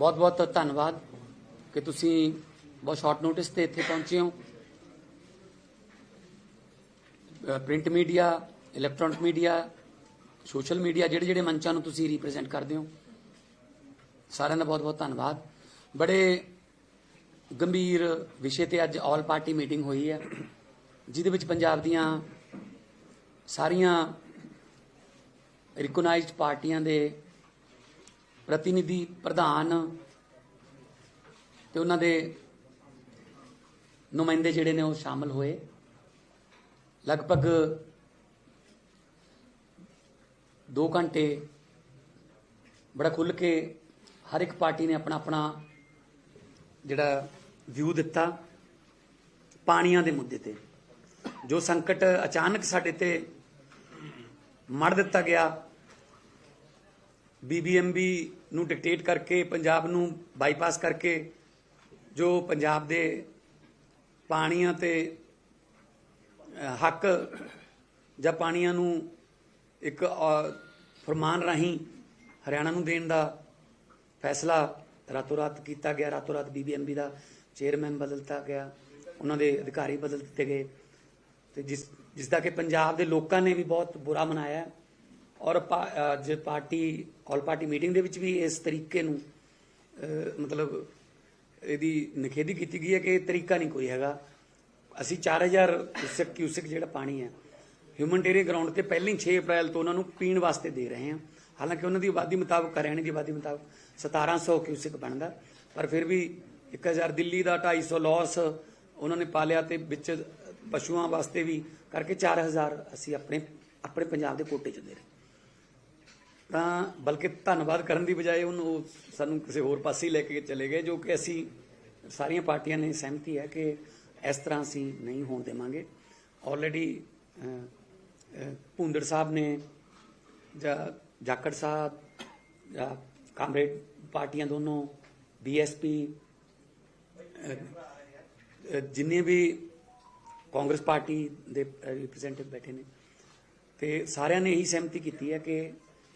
ਬਹੁਤ ਬਹੁਤ ਧੰਨਵਾਦ ਕਿ ਤੁਸੀਂ ਬਹੁਤ ਸ਼ਾਰਟ ਨੋਟਿਸ ਤੇ ਇੱਥੇ ਪਹੁੰਚੇ ਹੋ। Print media electronic media social media ਜਿਹੜੇ ਜਿਹੜੇ ਮੰਚਾਂ ਨੂੰ ਤੁਸੀਂ ਰਿਪਰੈਜ਼ੈਂਟ ਕਰਦੇ ਹੋ, ਸਾਰਿਆਂ ਦਾ ਬਹੁਤ ਬਹੁਤ ਧੰਨਵਾਦ। ਬੜੇ ਗੰਭੀਰ ਵਿਸ਼ੇ ਤੇ ਅੱਜ ਆਲ ਪਾਰਟੀ ਮੀਟਿੰਗ ਹੋਈ ਹੈ, ਜਿਹਦੇ ਵਿੱਚ ਪੰਜਾਬ ਦੀਆਂ ਸਾਰੀਆਂ ਰਿਕਗਨਾਈਜ਼ਡ ਪਾਰਟੀਆਂ ਦੇ ਪ੍ਰਤੀਨਿਧੀ ਪ੍ਰਧਾਨ ਤੇ ਉਹਨਾਂ ਦੇ ਨੁਮਾਇੰਦੇ ਜਿਹੜੇ ਨੇ ਉਹ ਸ਼ਾਮਲ ਹੋਏ। ਲਗਭਗ 2 ਘੰਟੇ ਬੜਾ ਖੁੱਲ ਕੇ ਹਰ ਇੱਕ ਪਾਰਟੀ ਨੇ ਆਪਣਾ ਆਪਣਾ ਜਿਹੜਾ ਵਿਊ ਦਿੱਤਾ ਪਾਣੀਆਂ ਦੇ ਮੁੱਦੇ ਤੇ। ਜੋ ਸੰਕਟ ਅਚਾਨਕ ਸਾਡੇ ਤੇ ਮੜ ਦਿੱਤਾ ਗਿਆ ਬੀਬੀਐਮਬੀ ਨੂੰ ਡਿਕਟੇਟ ਕਰਕੇ ਪੰਜਾਬ ਨੂੰ ਬਾਈਪਾਸ ਕਰਕੇ ਜੋ ਪੰਜਾਬ ਦੇ ਪਾਣੀਆਂ ਤੇ ਹੱਕ ਜਾਂ ਪਾਣੀਆਂ ਨੂੰ ਇੱਕ ਅਹ, ਫਰਮਾਨ ਰਾਹੀਂ ਹਰਿਆਣਾ ਨੂੰ ਦੇਣ ਦਾ ਫੈਸਲਾ ਰਾਤੋਂ ਰਾਤ ਕੀਤਾ ਗਿਆ। ਰਾਤੋਂ ਰਾਤ ਬੀਬੀਐਮਬੀ ਦਾ ਚੇਅਰਮੈਨ ਬਦਲਤਾ ਗਿਆ। ਉਹਨਾਂ ਦੇ ਅਧਿਕਾਰੀ ਬਦਲ ਦਿੱਤੇ ਗਏ। ਤੇ ਜਿਸ ਜਿਸ ਦਾ ਕਿ ਪੰਜਾਬ ਦੇ ਲੋਕਾਂ ਨੇ ਵੀ ਬਹੁਤ ਬੁਰਾ ਮਨਾਇਆ। ਔਰ ਪਾ- ਅੱਜ ਪਾਰਟੀ ਆਲ ਪਾਰਟੀ ਮੀਟਿੰਗ ਦੇ ਵਿੱਚ ਵੀ ਇਸ ਤਰੀਕੇ ਨੂੰ ਮਤਲਬ ਇਹਦੀ ਨਿਖੇਧੀ ਕੀਤੀ ਗਈ ਹੈ ਕਿ ਇਹ ਤਰੀਕਾ ਨਹੀਂ ਕੋਈ ਹੈਗਾ। ਅਸੀਂ 4000 ਕਿਊਸਕ ਕਿਊਸਕ ਜਿਹੜਾ ਪਾਣੀ ਹੈ ਹਿਊਮਨਟੇਰੀਅਨ ਗਰਾਊਂਡ ਤੇ ਪਹਿਲਾਂ ਹੀ 6 ਅਪ੍ਰੈਲ ਤੋਂ ਉਹਨਾਂ ਨੂੰ ਪੀਣ ਵਾਸਤੇ ਦੇ ਰਹੇ ਹਾਂ। ਹਾਲਾਂਕਿ ਉਹਨਾਂ ਦੀ ਆਬਾਦੀ ਮੁਤਾਬਕ, ਹਰਿਆਣੇ ਦੀ ਆਬਾਦੀ ਮੁਤਾਬਕ 1700 ਕਿਊਸਕ ਬਣਦਾ। ਪਰ ਫਿਰ ਵੀ 1000 ਦਿੱਲੀ ਦਾ 250 ਲਾਸ ਉਹਨਾਂ ਨੇ ਪਾਲਿਆ ਤੇ ਵਿੱਚ ਪਸ਼ੂਆਂ ਵਾਸਤੇ ਵੀ ਕਰਕੇ 4000 ਅਸੀਂ ਆਪਣੇ ਆਪਣੇ ਪੰਜਾਬ ਦੇ ਕੋਟੇ ਚ ਦੇ ਰਹੇ ਤਾਂ ਬਲਕਿ ਧੰਨਵਾਦ ਕਰਨ ਦੀ ਬਜਾਏ ਉਹਨੂੰ ਉਹ ਸਾਨੂੰ ਕਿਸੇ ਹੋਰ ਪਾਸੇ ਹੀ ਲੈ ਕੇ ਚਲੇ ਗਏ, ਜੋ ਕਿ ਅਸੀਂ ਸਾਰੀਆਂ ਪਾਰਟੀਆਂ ਨੇ ਸਹਿਮਤੀ ਹੈ ਕਿ ਇਸ ਤਰ੍ਹਾਂ ਅਸੀਂ ਨਹੀਂ ਹੋਣ ਦੇਵਾਂਗੇ। ਆਲਰੇਡੀ ਭੁੰਦੜ ਸਾਹਿਬ ਨੇ ਜਾਂ ਜਾਖੜ ਸਾਹਿਬ ਜਾਂ ਕਾਮਰੇਡ ਪਾਰਟੀਆਂ ਦੋਨੋਂ ਬੀਐਸਪੀ ਜਿੰਨੇ ਵੀ ਕਾਂਗਰਸ ਪਾਰਟੀ ਦੇ ਰਿਪਰੈਜ਼ੈਂਟੇਟਿਵ ਬੈਠੇ ਨੇ, ਤੇ ਸਾਰਿਆਂ ਨੇ ਇਹੀ ਸਹਿਮਤੀ ਕੀਤੀ ਹੈ ਕਿ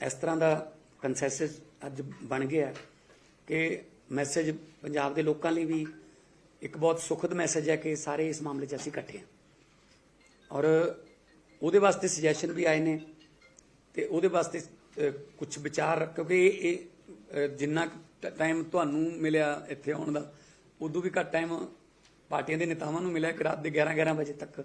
ਇਸ ਤਰ੍ਹਾਂ ਦਾ ਕੰਸੈਂਸਸ ਅੱਜ ਬਣ ਗਿਆ ਕਿ ਮੈਸੇਜ ਪੰਜਾਬ ਦੇ ਲੋਕਾਂ ਲਈ ਵੀ ਇੱਕ ਬਹੁਤ ਸੁਖਦ ਮੈਸੇਜ ਹੈ ਕਿ ਸਾਰੇ ਇਸ ਮਾਮਲੇ 'ਚ ਅਸੀਂ ਇਕੱਠੇ ਹਾਂ। ਔਰ ਉਹਦੇ ਵਾਸਤੇ ਸੁਜੈਸ਼ਨ ਵੀ ਆਏ ਨੇ ਤੇ ਉਹਦੇ ਵਾਸਤੇ ਕੁਝ ਵਿਚਾਰ ਕਿਉਂਕਿ ਇਹ- ਇਹ ਅਹ, ਜਿੰਨਾ ਟਾਈਮ ਤੁਹਾਨੂੰ ਮਿਲਿਆ ਇੱਥੇ ਆਉਣ ਦਾ ਉਦੋਂ ਵੀ ਘੱਟ ਟਾਈਮ ਪਾਰਟੀਆਂ ਦੇ ਨੇਤਾਵਾਂ ਨੂੰ ਮਿਲਿਆ ਕਿ ਰਾਤ ਦੇ 11 11 ਵਜੇ ਤੱਕ।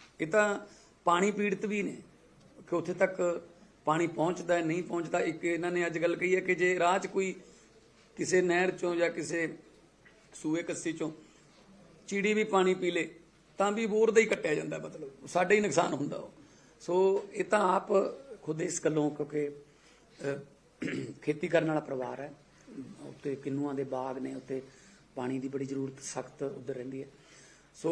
ਇਹ ਤਾਂ ਪਾਣੀ ਪੀੜਤ ਵੀ ਨੇ। ਕਿ ਉੱਥੇ ਤੱਕ ਪਾਣੀ ਪਹੁੰਚਦਾ ਹੈ, ਨਹੀਂ ਪਹੁੰਚਦਾ, ਇੱਕ ਇਹਨਾਂ ਨੇ ਅੱਜ ਗੱਲ ਕਹੀ ਹੈ ਕਿ ਜੇ ਰਾਹ 'ਚ ਕੋਈ ਕਿਸੇ ਨਹਿਰ ਚੋਂ ਜਾਂ ਕਿਸੇ ਸੂਏ ਕੱਸੀ ਚੋਂ ਚਿੜੀ ਵੀ ਪਾਣੀ ਪੀ ਲੇ, ਤਾਂ ਵੀ ਬੋਰ ਦਾ ਹੀ ਕੱਟਿਆ ਜਾਂਦਾ ਮਤਲਬ। ਸਾਡਾ ਹੀ ਨੁਕਸਾਨ ਹੁੰਦਾ ਉਹ। ਸੋ ਇਹ ਤਾਂ ਆਪ ਖੁਦ ਇਸ ਗੱਲੋਂ ਕਿਉਂਕਿ ਖੇਤੀ ਕਰਨ ਵਾਲਾ ਪਰਿਵਾਰ ਹੈ। ਉੱਤੇ ਕਿੰਨੂਆਂ ਦੇ ਬਾਗ ਨੇ ਉੱਤੇ ਪਾਣੀ ਦੀ ਬੜੀ ਜ਼ਰੂਰਤ ਸਖਤ ਉਧਰ ਰਹਿੰਦੀ ਹੈ। ਸੋ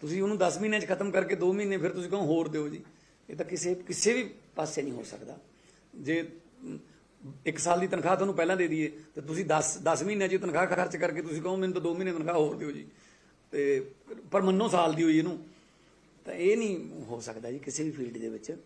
ਤੁਸੀਂ ਉਹਨੂੰ 10 ਮਹੀਨਿਆਂ 'ਚ ਖਤਮ ਕਰਕੇ 2 ਮਹੀਨੇ ਫਿਰ ਤੁਸੀਂ ਕਹੋ ਹੋਰ ਦਿਓ ਜੀ। ਇਹ ਤਾਂ ਕਿਸੇ ਕਿਸੇ ਵੀ ਪਾਸੇ ਨਹੀਂ ਹੋ ਸਕਦਾ। ਜੇ ਇੱਕ ਸਾਲ ਦੀ ਤਨਖਾਹ ਤੁਹਾਨੂੰ ਪਹਿਲਾਂ ਦੇ ਦਈਏ, ਤੇ ਤੁਸੀਂ 10 10 ਮਹੀਨਿਆਂ 'ਚ ਤਨਖਾਹ ਖਰਚ ਕਰਕੇ ਤੁਸੀਂ ਕਹੋ ਮੈਨੂੰ ਤਾਂ 2 ਮਹੀਨੇ ਤਨਖਾਹ ਹੋਰ ਦਿਓ ਜੀ। ਤੇ ਪਰ ਮੰਨੋ ਸਾਲ ਦੀ ਹੋਈ ਇਹਨੂੰ। ਤਾਂ ਇਹ ਨਹੀਂ ਹੋ ਸਕਦਾ ਜੀ ਕਿਸੇ ਵੀ ਫੀਲਡ ਦੇ ਵਿੱਚ।